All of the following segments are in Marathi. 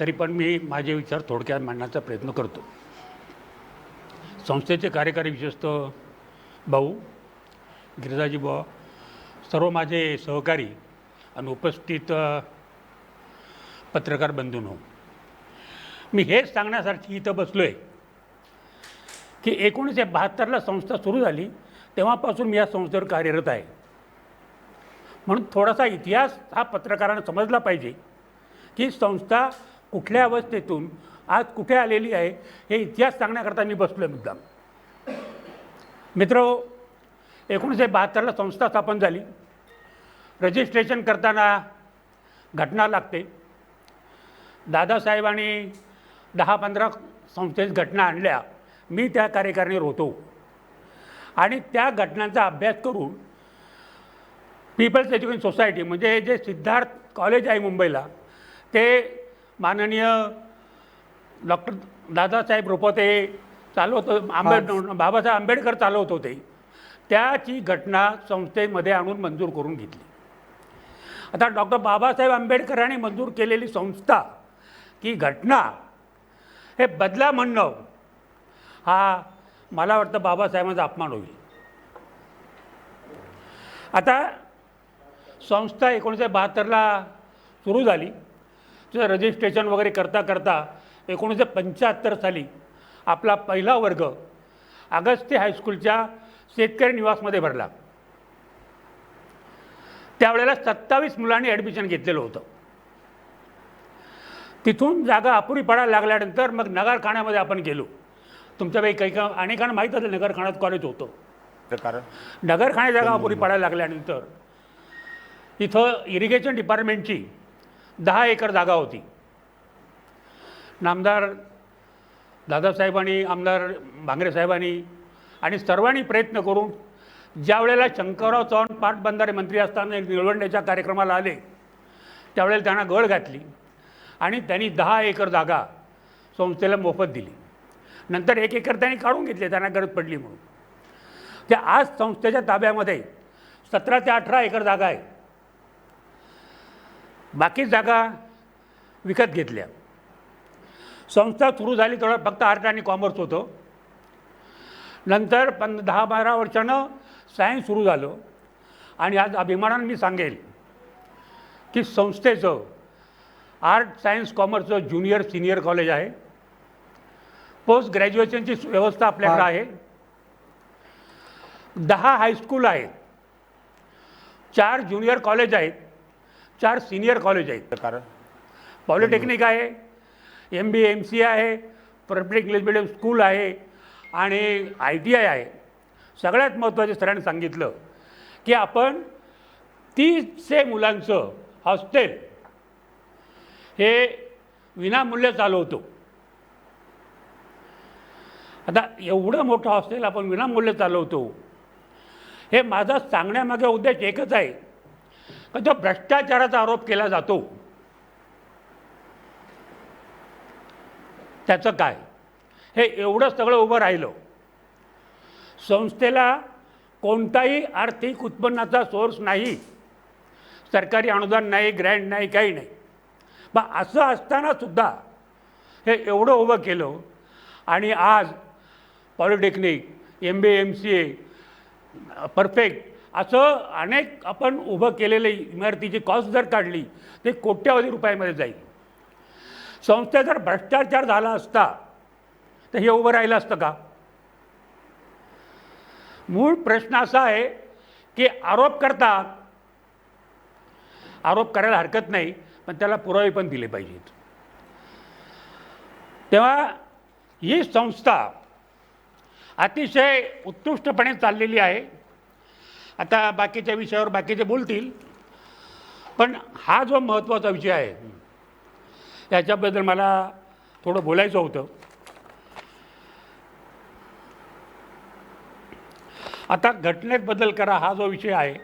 तरी पण मी माझे विचार थोडक्यात मांडण्याचा प्रयत्न करतो. संस्थेचे कार्यकारी विशेषतः भाऊ गिरिजाजी बुवा सर्व माझे सहकारी आणि उपस्थित पत्रकार बंधूंनो मी हेच सांगण्यासाठी इथं बसलो आहे की एकोणीसशे बहात्तरला संस्था सुरू झाली तेव्हापासून मी या संस्थेवर कार्यरत आहे. म्हणून थोडासा इतिहास हा पत्रकारांना समजला पाहिजे की संस्था कुठल्या अवस्थेतून आज कुठे आलेली आहे हे इतिहास सांगण्याकरता मी बसलो आहे मुद्दाम. मित्र एकोणीसशे बहात्तरला संस्था स्थापन झाली. रजिस्ट्रेशन करताना घटना लागते. दादासाहेबांनी दहा पंधरा संस्थेत घटना आणल्या. मी त्या कार्यकारणीवर होतो. आणि त्या घटनांचा अभ्यास करून पीपल्स एज्युकेशन सोसायटी म्हणजे जे सिद्धार्थ कॉलेज आहे मुंबईला ते माननीय डॉक्टर दादासाहेब रोपते चालवत आंबेड बाबासाहेब आंबेडकर चालवत होते. त्याची घटना संस्थेमध्ये आणून मंजूर करून घेतली. आता डॉक्टर बाबासाहेब आंबेडकरांनी मंजूर केलेली संस्था की घटना हे बदला म्हणणं हा मला वाटतं बाबासाहेबांचा अपमान होईल. आता संस्था एकोणीसशे बहात्तरला सुरू झाली. तिचं रजिस्ट्रेशन वगैरे करता करता एकोणीसशे पंच्याहत्तर साली आपला पहिला वर्ग अगस्ती हायस्कूलच्या शेतकरी निवासमध्ये भरला. त्यावेळेला सत्तावीस मुलांनी ॲडमिशन घेतलेलं होतं. तिथून जागा अपुरी पडायला लागल्यानंतर मग नगरखाण्यामध्ये आपण गेलो. तुमच्यापैकी काही का अनेकांना माहीत असेल नगरखाण्यात कॉलेज होतं. कारण? नगरखाने जागा अपुरी पडायला लागल्यानंतर इथं इरिगेशन डिपार्टमेंटची दहा एकर जागा होती. नामदार दादासाहेबांनी आमदार भांगरे साहेबांनी आणि सर्वांनी प्रयत्न करून ज्या वेळेला शंकरराव चव्हाण पाटबंधारे मंत्री असताना निवडण्याच्या कार्यक्रमाला आले त्यावेळेला त्यांना गळ घातली आणि त्यांनी दहा एकर जागा संस्थेला मोफत दिली. नंतर एक एकर त्यांनी काढून घेतले त्यांना गरज पडली म्हणून. त्या आज संस्थेच्या ताब्यामध्ये सतरा ते अठरा एकर जागा आहे. बाकी जागा विकत घेतल्या. संस्था सुरू झाली तेवढं फक्त आर्ट आणि कॉमर्स होतं. नंतर पं दहा बारा वर्षानं सायन्स सुरू झालं. आणि आज अभिमानानं मी सांगेल की संस्थेचं आर्ट सायन्स कॉमर्सचं ज्युनियर सिनियर कॉलेज आहे. पोस्ट ग्रॅज्युएशनची व्यवस्था आपल्याकडे आहे. दहा हायस्कूल आहेत. चार ज्युनियर कॉलेज आहेत. चार सिनियर कॉलेज आहेत. कारण? पॉलिटेक्निक आहे एम बी एम सी आहे पब्लिक इंग्लिश मिडियम स्कूल आहे आणि आय टी आय आहे. सगळ्यात महत्त्वाचं सरांनी सांगितलं की आपण तीसशे मुलांचं हॉस्टेल हे विनामूल्य चालवतो. आता एवढं मोठं हॉस्टेल आपण विनामूल्य चालवतो. हे माझा सांगण्यामागे उद्देश एकच आहे. का जो भ्रष्टाचाराचा आरोप केला जातो? त्याचं काय? हे एवढं सगळं उभं राहिलं. संस्थेला कोणताही आर्थिक उत्पन्नाचा सोर्स नाही. सरकारी अनुदान नाही ग्रँट नाही काही नाही. मग असं असताना सुद्धा हे एवढं उभं केलं आणि आज polytechnic M B M C A perfect असं अनेक आपण उभं केलेले इमारतीची कॉस्ट जर काढली ते कोट्यावधी रुपयामध्ये जाईल. संस्थेत जर भ्रष्टाचार झाला असता तर हे उभं राहिलं असतं का? मूळ प्रश्न असा आहे की आरोप करतात आरोप करायला हरकत नाही पण त्याला पुरावे पण दिले पाहिजेत. तेव्हा ही संस्था अतिशय उत्कृष्टपणे चाललेली आहे. आता बाकीच्या विषयावर बाकीचे बोलतील. पण हा जो महत्त्वाचा विषय आहे याच्याबद्दल मला थोडं बोलायचं होतं. आता घटनेत बदल करा हा जो विषय आहे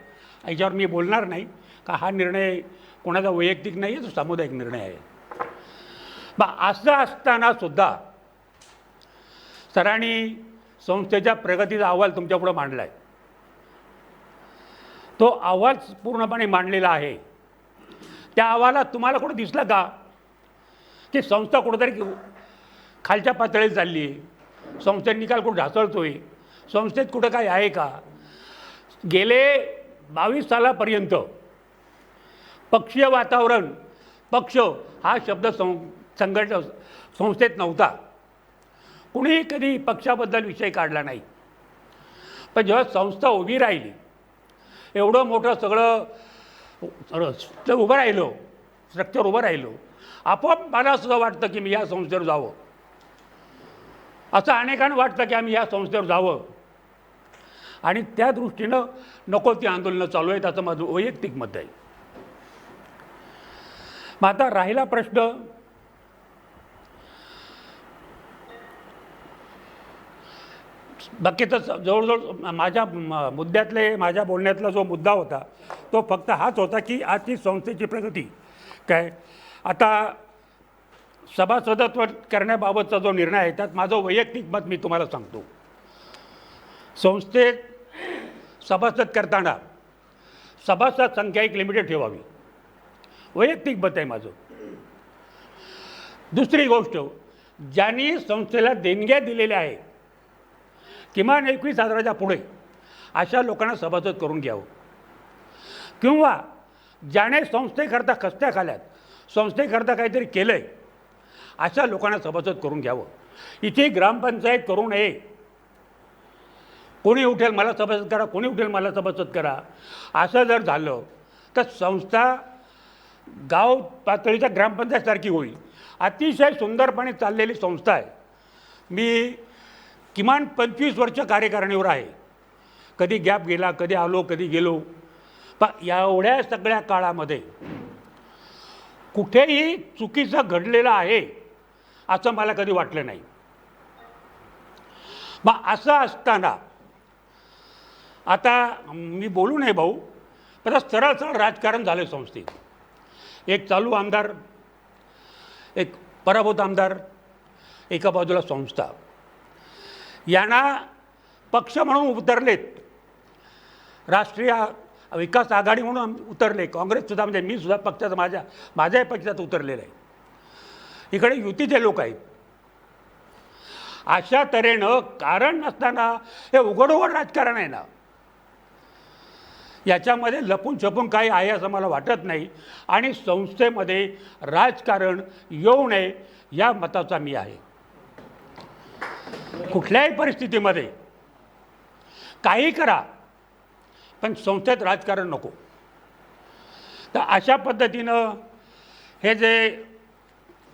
याच्यावर मी बोलणार नाही. का हा निर्णय कोणाचा वैयक्तिक नाही आहे तो सामुदायिक निर्णय आहे. मग असं असताना सुद्धा सरांनी संस्थेच्या प्रगतीचा अहवाल तुमच्यापुढं मांडला आहे तो आवाज पूर्णपणे मांडलेला आहे. त्या आवाजात तुम्हाला कुठं दिसलं का? की संस्था कुठंतरी खालच्या पातळीत चालली आहे. संस्थेत निकाल कुठं ढासळतोय? संस्थेत कुठं काय आहे का? गेले बावीस सालापर्यंत पक्षीय वातावरण पक्ष हा शब्द सं संघट संस्थेत नव्हता. कुणीही कधी पक्षाबद्दल विषय काढला नाही. पण जेव्हा संस्था उभी राहिली एवढं मोठं सगळं सगळं उभं राहिलो. स्ट्रक्चर उभं राहिलो. आपोआप मला सुद्धा वाटतं की मी या संस्थेवर जावं. असं अनेकांना वाटतं की आम्ही या संस्थेवर जावं. आणि त्या दृष्टीनं नको ती आंदोलनं चालू आहेत असं माझं वैयक्तिक मत आहे. मग आता राहिला प्रश्न बाकीचं तर जवळजवळ माझ्या म- मुद्द्यातले माझ्या बोलण्यातला जो मुद्दा होता तो फक्त हाच होता की आजची संस्थेची प्रगती. काय? आता सभासदत्व करण्याबाबतचा जो निर्णय आहे त्यात माझं वैयक्तिक मत मी तुम्हाला सांगतो. संस्थेत सभासद करताना सभासद संख्या एक लिमिटेड ठेवावी. वैयक्तिक मत आहे माझं. दुसरी गोष्ट ज्यांनी संस्थेला देणग्या दिलेल्या आहेत किमान एकवीस हजाराच्या पुढे अशा लोकांना सभासद करून घ्यावं. किंवा ज्याने संस्थेकरता खस्त्या खाल्यात संस्थेकरता काहीतरी केलं आहे अशा लोकांना सभासद करून घ्यावं. इथे ग्रामपंचायत करू नये. कोणी उठेल मला सभासद करा. कोणी उठेल मला सभासद करा. असं जर झालं तर संस्था गाव पातळीच्या ग्रामपंचायतसारखी होईल. अतिशय सुंदरपणे चाललेली संस्था आहे. मी किमान पंचवीस वर्ष कार्यकारणीवर आहे. कधी गॅप गेला कधी आलो कधी गेलो. पण एवढ्या सगळ्या काळामध्ये कुठेही चुकीचं घडलेलं आहे असं मला कधी वाटलं नाही. मग असं असताना आता मी बोलू नये भाऊ पण सरळ सरळ राजकारण झालं संस्थेत. एक चालू आमदार एक पराभूत आमदार एका बाजूला संस्था. यांना पक्ष म्हणून उतरलेत. राष्ट्रीय विकास आघाडी म्हणून उतरले. काँग्रेससुद्धा म्हणजे मी सुद्धा पक्षात माझ्या माझ्याही पक्षात उतरलेलं आहे. इकडे युतीचे लोक आहेत. अशा तऱ्हेनं कारण नसताना हे उघड उघड राजकारण आहे ना. याच्यामध्ये लपून छपून काही आहे असं मला वाटत नाही. आणि संस्थेमध्ये राजकारण येऊ नये या मताचा मी आहे. कुठल्याही परिस्थितीमध्ये काही करा पण संस्थेत राजकारण नको. तर अशा पद्धतीनं हे जे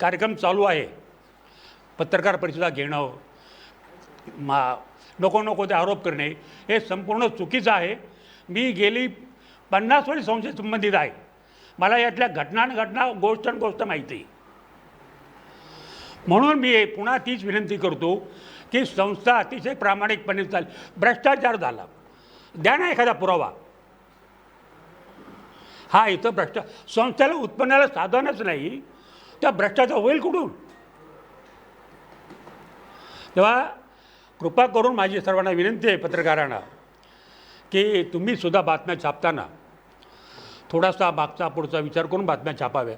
कार्यक्रम चालू आहे पत्रकार परिषदा घेणं मा नको नको ते आरोप करणे हे संपूर्ण चुकीचं आहे. मी गेली पन्नास वर्ष संस्थेत संबंधित आहे. मला यातल्या घटना घटना गोष्ट आणि गोष्ट माहिती. आहे म्हणून मी पुन्हा तीच विनंती करतो की संस्था अतिशय प्रामाणिकपणे चाल भ्रष्टाचार झाला. द्या ना एखादा पुरावा. हा इथं भ्रष्टाचार संस्थेला उत्पन्नाला साधनच नाही. त्या भ्रष्टाचार होईल कुठून? तेव्हा कृपा करून माझी सर्वांना विनंती आहे पत्रकारांना की तुम्ही सुद्धा बातम्या छापताना थोडासा मागचा पुढचा विचार करून बातम्या छापाव्या